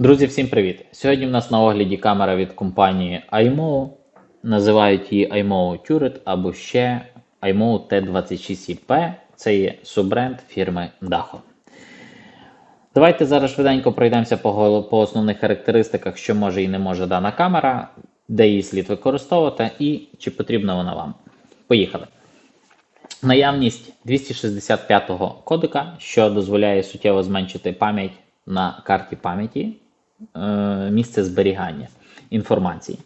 Друзі, всім привіт! Сьогодні в нас на огляді камера від компанії iMO. Називають її iMO Turret або ще iMO T26IP. Це є суббренд фірми Daho. Давайте зараз швиденько пройдемося по, основних характеристиках, що може і не може дана камера, де її слід використовувати і чи потрібна вона вам. Поїхали. Наявність 265-го кодека, що дозволяє суттєво зменшити пам'ять на карті пам'яті, місце зберігання інформації.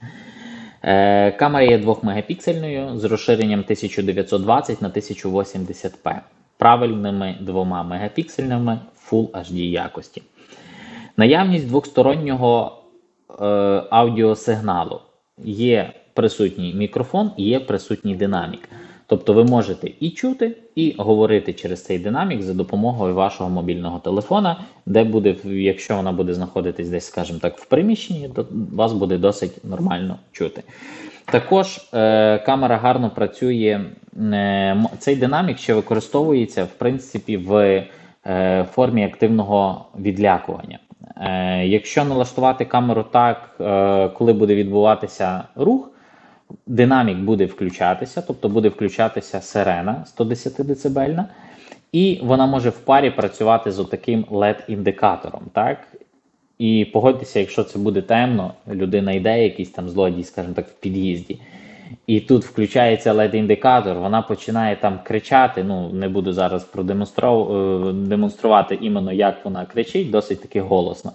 Е, Камера є 2 мегапіксельною з розширенням 1920 на 1080p, правильними 2 мегапіксельними Full HD якості. Наявність двостороннього е, аудіосигналу. Є присутній мікрофон і є присутній динамік. Тобто ви можете і чути, і говорити через цей динамік за допомогою вашого мобільного телефона, де буде, якщо вона буде знаходитись десь, скажімо так, в приміщенні, то вас буде досить нормально чути. Також е, камера гарно працює. Е, цей динамік ще використовується в принципі в е, формі активного відлякування. Е, якщо налаштувати камеру так, е, коли буде відбуватися рух, динамік буде включатися, тобто буде включатися сирена 110 дБ, і вона може в парі працювати з таким LED-індикатором. Так? І погодьтеся, якщо це буде темно, людина йде, якийсь там злодій, скажімо так, в під'їзді. І тут включається LED-індикатор, вона починає там кричати. Ну, не буду зараз продемонстров- е, іменно, як вона кричить, досить таки голосно.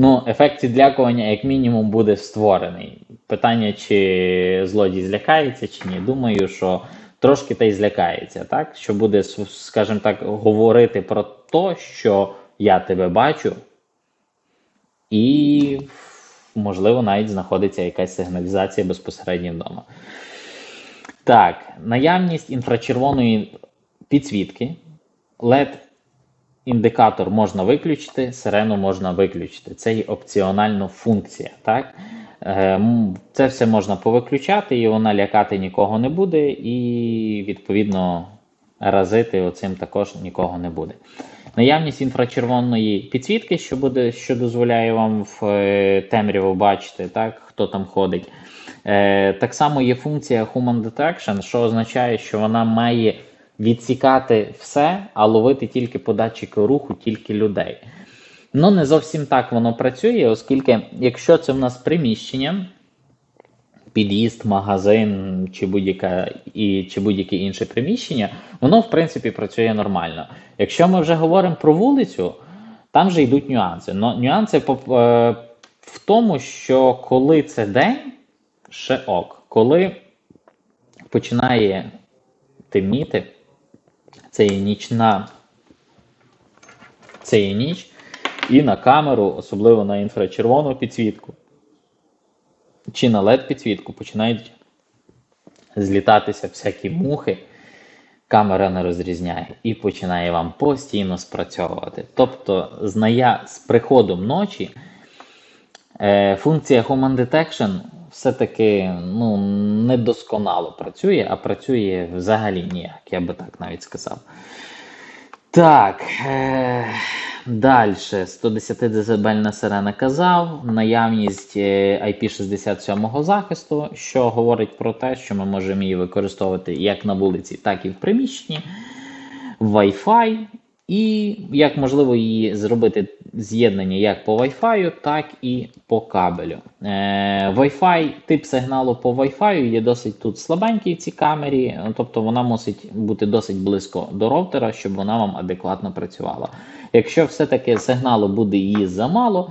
Ну, ефект відлякування, як мінімум, буде створений. Питання, чи злодій злякається, чи ні. Думаю, що трошки та й злякається, так? Що буде, скажімо так, говорити про те, що я тебе бачу, і, можливо, навіть знаходиться якась сигналізація безпосередньо вдома. Так, наявність інфрачервоної підсвітки, LED індикатор можна виключити, сирену можна виключити. Це є опціональна функція. Так? Е, Це все можна повиключати, і вона лякати нікого не буде, і відповідно разити оцим також нікого не буде. Наявність інфрачервоної підсвітки, що буде, що дозволяє вам в е, темряву бачити, так, хто там ходить. Е, так само є функція Human Detection, що означає, що вона має відсікати все, а ловити тільки по датчику руху, тільки людей. Ну, не зовсім так воно працює, оскільки, якщо це в нас приміщення, під'їзд, магазин чи будь-яке і чи будь-яке інше приміщення, воно в принципі працює нормально. Якщо ми вже говоримо про вулицю, там вже йдуть нюанси. Но нюанси е, в тому, що коли це день, ще ок. Коли починає темніти, це є нічна, це є ніч, і на камеру, особливо на інфрачервону підсвітку, чи на LED підсвітку починають злітатися всякі мухи, камера не розрізняє і починає вам постійно спрацьовувати. Тобто, з, ная... з приходом ночі е, функція Human Detection все-таки ну, недосконало працює, а працює взагалі ніяк, я би так навіть сказав. Так, е, далі 110 дБ сирена казав, наявність е, IP67 захисту, що говорить про те, що ми можемо її використовувати як на вулиці, так і в приміщенні. Wi-Fi, і як можливо її зробити з'єднання як по Wi-Fi, так і по кабелю. Е, Wi-Fi, тип сигналу по Wi-Fi є досить тут слабенький в цій камері, тобто вона мусить бути досить близько до роутера, щоб вона вам адекватно працювала. Якщо все-таки сигналу буде її замало,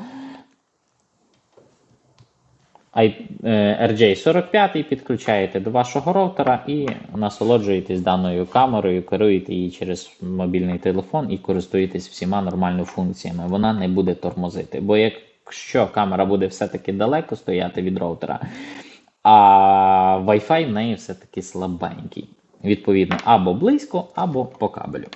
RJ45 підключаєте до вашого роутера і насолоджуєтесь даною камерою, керуєте її через мобільний телефон і користуєтесь всіма нормальними функціями. Вона не буде тормозити. Бо якщо камера буде все-таки далеко стояти від роутера, а Wi-Fi в неї все-таки слабенький. Відповідно, або близько, або по кабелю.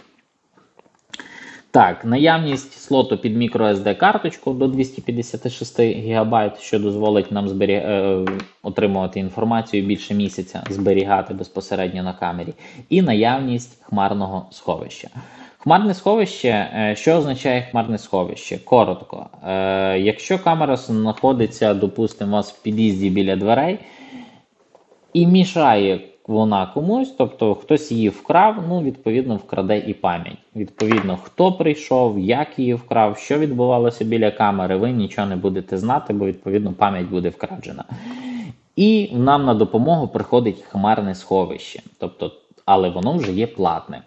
Так, наявність слоту під microSD карточку до 256 ГБ, що дозволить нам збері... е, отримувати інформацію більше місяця, зберігати безпосередньо на камері, і наявність хмарного сховища. Хмарне сховище. е, Що означає хмарне сховище? Коротко. Е, Якщо камера знаходиться, допустимо, у вас в під'їзді біля дверей, і мішає вона комусь, тобто хтось її вкрав, ну, відповідно, вкраде і пам'ять. Відповідно, хто прийшов, як її вкрав, що відбувалося біля камери, ви нічого не будете знати, бо відповідно пам'ять буде вкрадена. І нам на допомогу приходить хмарне сховище, тобто, але воно вже є платне.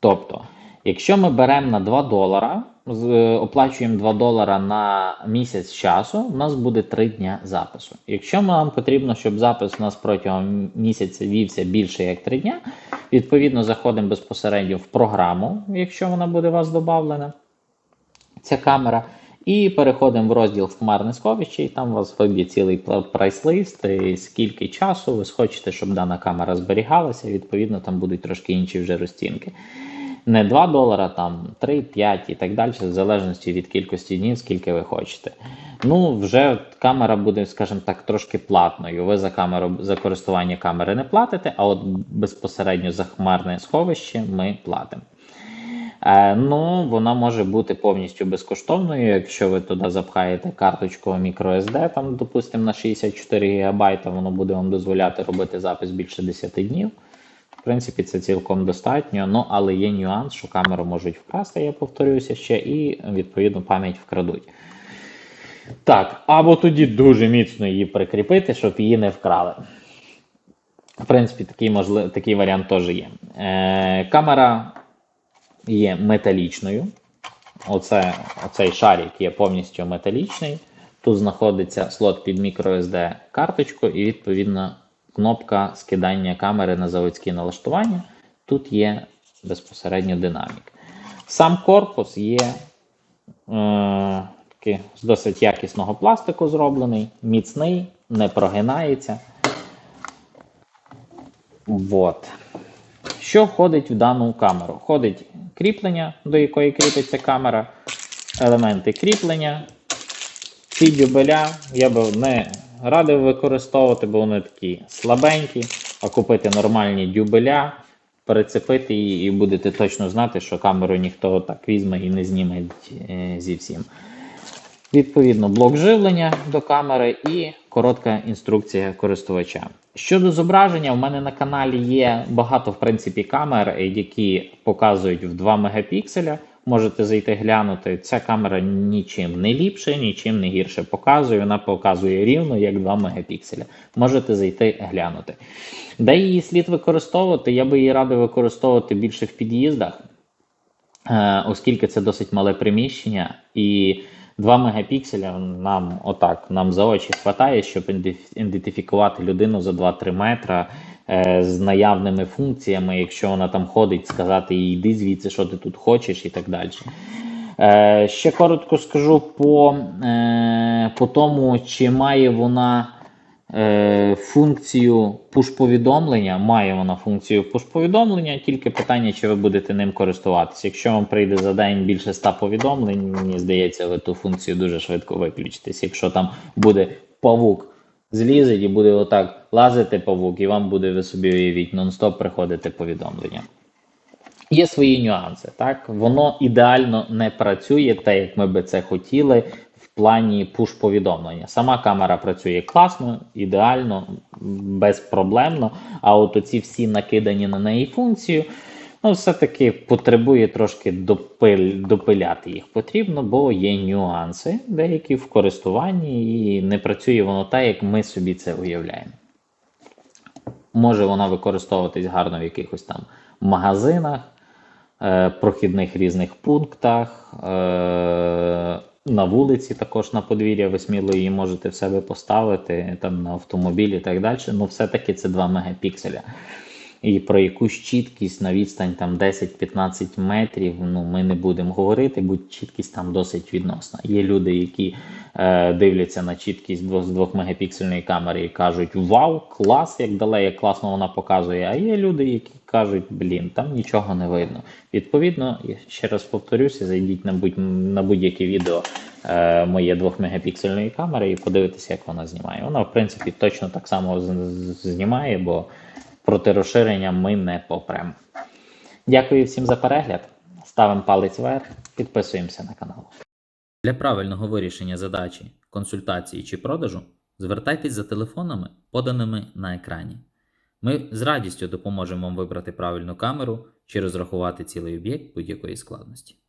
Тобто, якщо ми беремо на 2 долара, оплачуємо 2 долара на місяць часу, у нас буде 3 дня запису. Якщо нам потрібно, щоб запис у нас протягом місяця вівся більше як 3 дня, відповідно заходимо безпосередньо в програму, якщо вона буде у вас додавлена, ця камера. І переходимо в розділ хмарне сховище, і там у вас виб'є цілий прайс-лист, і скільки часу ви схочете, щоб дана камера зберігалася. Відповідно, там будуть трошки інші вже розцінки. Не 2 долара, там 3, 5 і так далі, в залежності від кількості днів, скільки ви хочете. Ну, вже камера буде, скажімо так, трошки платною. Ви за камеру за користування камери не платите, а от безпосередньо за хмарне сховище ми платимо. Е, ну, вона може бути повністю безкоштовною, якщо ви туди запхаєте карточку microSD, там, допустимо, на 64 ГБ, воно буде вам дозволяти робити запис більше 10 днів. В принципі, це цілком достатньо. Ну, але є нюанс, що камеру можуть вкрасти, я повторюся ще, і відповідно пам'ять вкрадуть. Так, або тоді дуже міцно її прикріпити, щоб її не вкрали. В принципі, такий, можлив, такий варіант теж є. Е, камера є металічною. Оце, оцей шарик є повністю металічний. Тут знаходиться слот під microSD карточку і відповідно кнопка скидання камери на заводські налаштування. Тут є безпосередньо динамік. Сам корпус є е, з досить якісного пластику зроблений, міцний, не прогинається. Вот. Що входить в дану камеру? Входить кріплення, до якої кріпиться камера, елементи кріплення, ці я би не радив використовувати, бо вони такі слабенькі, а купити нормальні дюбеля, перецепити її і будете точно знати, що камеру ніхто так візьме і не зніме е, зі всім. Відповідно, блок живлення до камери і коротка інструкція користувача. Щодо зображення, в мене на каналі є багато в принципі камер, які показують в 2 мегапікселя. Можете зайти глянути. Ця камера нічим не ліпше, нічим не гірше показує. Вона показує рівно як 2 мегапікселя. Можете зайти глянути. Де її слід використовувати? Я би її радив використовувати більше в під'їздах, е, оскільки це досить мале приміщення і 2 мегапікселя нам отак нам за очі хватає, щоб ідентифікувати людину за 2-3 метра з наявними функціями, якщо вона там ходить, сказати їй йди звідси, що ти тут хочеш, і так далі. Е, ще коротко скажу по, е, по тому, чи має вона е, функцію пуш-повідомлення. Має вона функцію пуш-повідомлення, тільки питання, чи ви будете ним користуватися. Якщо вам прийде за день більше 100 повідомлень, мені здається, ви ту функцію дуже швидко виключитесь. Якщо там буде павук злізе і буде отак лазити павук, і вам буде, ви собі уявіть, нон-стоп приходити повідомлення. Є свої нюанси, так? Воно ідеально не працює так, як ми би це хотіли в плані пуш-повідомлення. Сама камера працює класно, ідеально, безпроблемно. А от оці всі накидані на неї функції, ну, все-таки потребує трошки допиль, допиляти їх потрібно, бо є нюанси деякі в користуванні, і не працює воно так, як ми собі це уявляємо. Може вона використовуватись гарно в якихось там магазинах, е, прохідних різних пунктах, е, на вулиці також на подвір'я ви сміло її можете в себе поставити, там на автомобілі і так далі. Ну, все-таки це 2 мегапікселя. І про якусь чіткість на відстань там 10-15 метрів ну, ми не будемо говорити, бо чіткість там досить відносна. Є люди, які е, дивляться на чіткість 2 з 2 мегапіксельної камери і кажуть: Вау, клас, як далеко, як класно вона показує. А є люди, які кажуть, блін, там нічого не видно. Відповідно, я ще раз повторюся, зайдіть на будь на будь-яке відео е, моє 2 мегапіксельної камери і подивитися, як вона знімає. Вона, в принципі, точно так само знімає, бо проти розширення ми не попрем. Дякую всім за перегляд. ставимо палець вверх, підписуємося на канал. Для правильного вирішення задачі, консультації чи продажу звертайтесь за телефонами, поданими на екрані. Ми з радістю допоможемо вам вибрати правильну камеру чи розрахувати цілий об'єкт будь-якої складності.